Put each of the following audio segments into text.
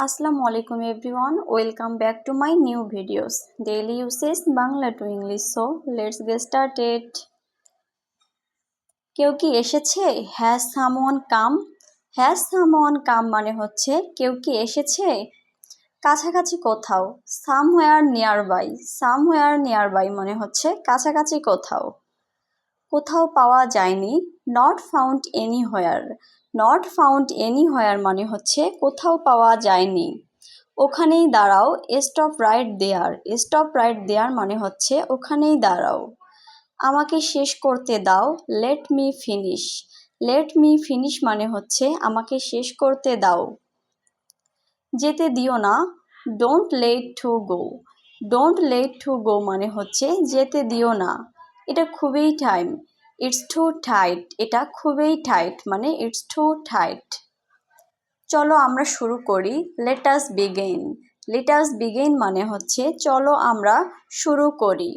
আসসালামু আলাইকুম everyone welcome back to my new videos daily uses Bangla to English so let's get started কেউ কি এসেছে? Has someone come has someone come মানে হচ্ছে, কেউ কি এসেছে? কাছাকাছি কোথাও। Somewhere near by somewhere near by মানে হচ্ছে, কাছাকাছি কোথাও। কোথাও পাওয়া যায়নি। Not found anywhere not found any anywhere মানে হচ্ছে কোথাও পাওয়া যায়নি। ওখানেই দাঁড়াও, stop right there. Stop right there মানে হচ্ছে ওখানেই দাঁড়াও। আমাকে শেষ করতে দাও, let me finish. Let me finish মানে হচ্ছে আমাকে শেষ করতে দাও। যেতে দিও না, don't let to go. Don't let to go মানে হচ্ছে যেতে দিও না। এটা খুবই টাইম। ইটস টু টাইট এটা খুবই টাইট মানে ইটস টু টাইট চলো আমরা শুরু করি। লেটাস বিগেইন লেটাস বিগেইন মানে হচ্ছে চলো আমরা শুরু করি।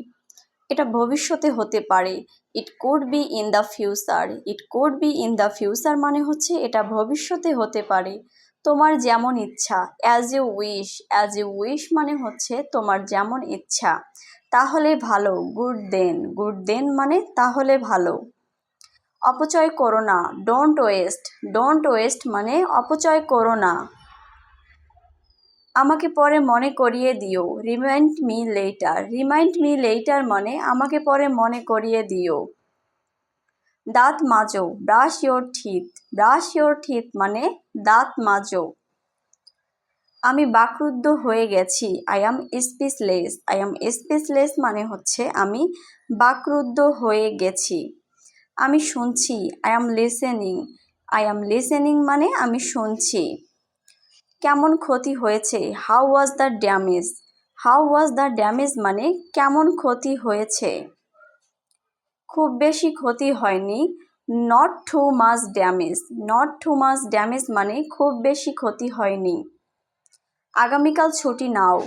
এটা ভবিষ্যতে হতে পারে। It could be in the future it could be in the future মানে হচ্ছে এটা ভবিষ্যতে হতে পারে। তোমার যেমন ইচ্ছা। As a wish as a wish মানে হচ্ছে তোমার যেমন ইচ্ছা। তাহলে ভালো গুড দেন গুড দেন মানে তাহলে ভালো। অপচয় করো না। ডোন্ট ওয়েস্ট ডোন্ট ওয়েস্ট মানে অপচয় করো না। আমাকে পরে মনে করিয়ে দিও। Remind me later remind me later মানে আমাকে পরে মনে করিয়ে দিও। দাঁত মাজো। Brush your teeth brush your teeth মানে দাঁত মাজো। আমি বাকরুদ্ধ হয়ে গেছি। I am speechless I am speechless মানে হচ্ছে আমি বাকরুদ্ধ হয়ে গেছি। আমি শুনছি। I am listening I am listening মানে আমি শুনছি। কেমন ক্ষতি হয়েছে? How was the damage how was the damage মানে কেমন ক্ষতি হয়েছে? খুব বেশি ক্ষতি হয়নি। Not too much damage not too much damage মানে খুব বেশি ক্ষতি হয়নি। আগামীকাল ছুটি নাও।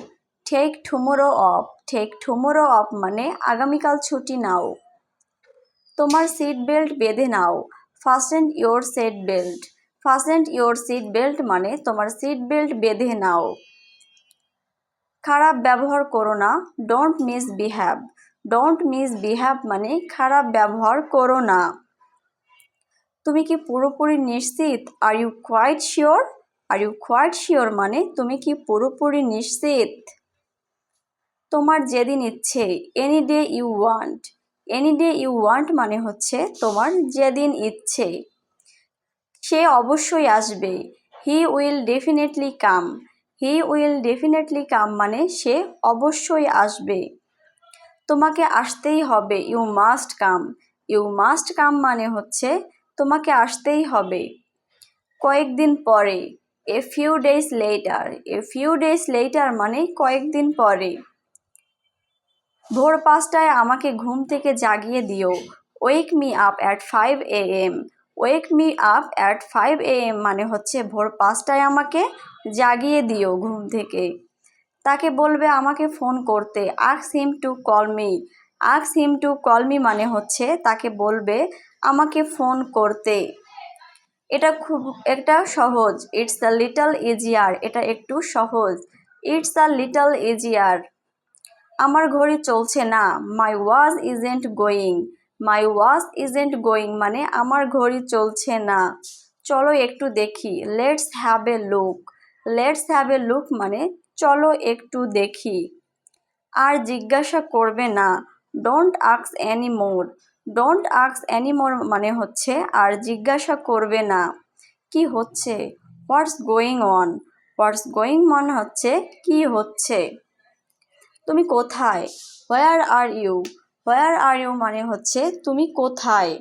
Take tomorrow off take tomorrow off মানে আগামীকাল ছুটি নাও। তোমার সিট বেল্ট বেঁধে নাও। Fastened your seat belt fastened your seat belt মানে তোমার সিট বেল্ট বেঁধে নাও। খারাপ ব্যবহার করো না। Don't misbehave don't misbehave মানে খারাপ ব্যবহার করো না। তুমি কি পুরোপুরি নিশ্চিত? Are you quite sure are you quite sure মানে তুমি কি পুরোপুরি নিশ্চিত? তোমার যেদিন ইচ্ছে any day you want any day you want মানে হচ্ছে তোমার যেদিন ইচ্ছে। সে অবশ্যই আসবে। He will definitely come he will definitely come মানে সে অবশ্যই আসবে। তোমাকে আসতেই হবে। You must come you must come মানে হচ্ছে তোমাকে আসতেই হবে। কয়েকদিন পরে। A few days later a few days later মানে কয়েকদিন পরে ভোর পাঁচটায় আমাকে ঘুম থেকে জাগিয়ে দিও। Wake me up at five A M wake me up at five A M মানে হচ্ছে ভোর পাঁচটায় আমাকে জাগিয়ে দিও ঘুম থেকে। তাকে বলবে আমাকে ফোন করতে আক্স him to call me আক্স him to call me মানে হচ্ছে তাকে বলবে আমাকে ফোন করতে। এটা খুব একটা সহজ। ইটস আ লিটল ইজিয়ার এটা একটু সহজ। ইটস আ লিটল ইজিয়ার আমার ঘড়ি চলছে না। মাই ওয়াজ isn't going my was isn't going মানে আমার ঘড়ি চলছে না। চলো একটু দেখি। Let's have a look let's have a look মানে চলো একটু দেখি। আর জিজ্ঞাসা করবে না। Don't আক্স any more don't আক্স any more মানে হচ্ছে, আর জিজ্ঞাসা করবে না। কি হচ্ছে? What's going on what's going মানে হচ্ছে, কি হচ্ছে? তুমি কোথায়? হোয়ার are you where are you মানে হচ্ছে, তুমি কোথায়?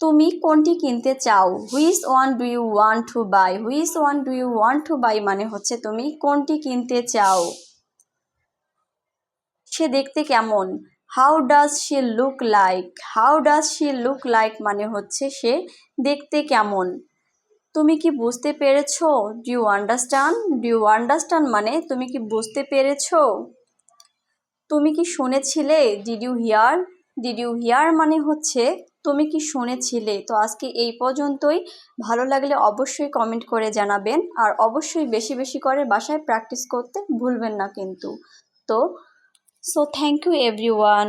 তুমি কোনটি কিনতে চাও? Which one do you want to buy which one do you want to buy মানে হচ্ছে, তুমি কোনটি কিনতে চাও? সে দেখতে কেমন? How does she look like how does she look like মানে হচ্ছে সে দেখতে কেমন? তুমি কি বুঝতে পেরেছ? Do you understand do you understand মানে তুমি কি বুঝতে পেরেছ? তুমি কি শুনেছিলে? Did you hear did you hear মানে হচ্ছে তুমি কি শুনেছিলে? তো আজকে এই পর্যন্তই। ভালো লাগলে অবশ্যই কমেন্ট করে জানাবেন। আর অবশ্যই বেশি বেশি করে বাসায় প্র্যাকটিস করতে ভুলবেন না কিন্তু। তো সো থ্যাংক ইউ এভরিওয়ান